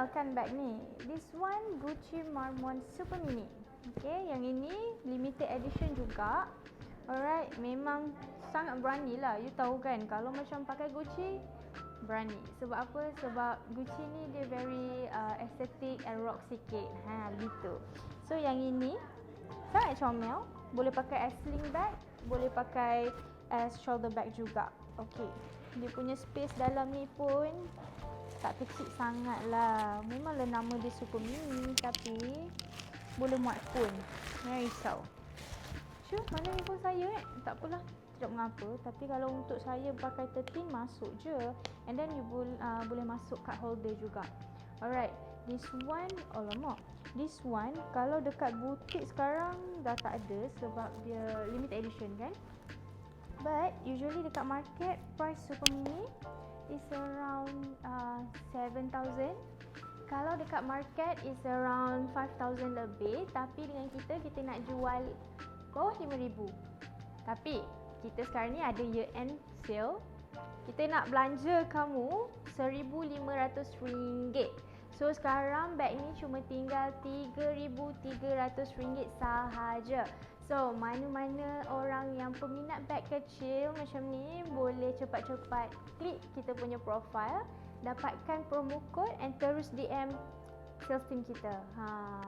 kenalkan bag ni. This one Gucci Marmon Super Mini. Okay, yang ini limited edition juga. Alright, memang sangat berani lah. You tahu kan, kalau macam pakai Gucci, berani. Sebab apa? Sebab Gucci ni dia very uh, aesthetic and rock sikit. Ha, gitu. So yang ini sangat comel. Boleh pakai as sling bag, boleh pakai as shoulder bag juga. Okay. Dia punya space dalam ni pun tak kecil sangat lah. Memanglah nama dia super mini tapi boleh muat phone. Jangan risau. Sure, mana handphone saya eh? Tak apalah. Tidak mengapa. Tapi kalau untuk saya pakai 13 masuk je. And then you boleh uh, boleh masuk card holder juga. Alright. This one, alamak. This one, kalau dekat butik sekarang dah tak ada sebab dia limited edition kan. But usually dekat market price super mini is around uh, 7,000. Kalau dekat market is around 5,000 lebih tapi dengan kita kita nak jual bawah 5,000. Tapi kita sekarang ni ada year end sale. Kita nak belanja kamu RM1,500. So sekarang beg ni cuma tinggal RM3,300 sahaja. So, mana-mana orang yang peminat beg kecil macam ni boleh cepat-cepat klik kita punya profile, dapatkan promo code and terus DM sales team kita. Ha.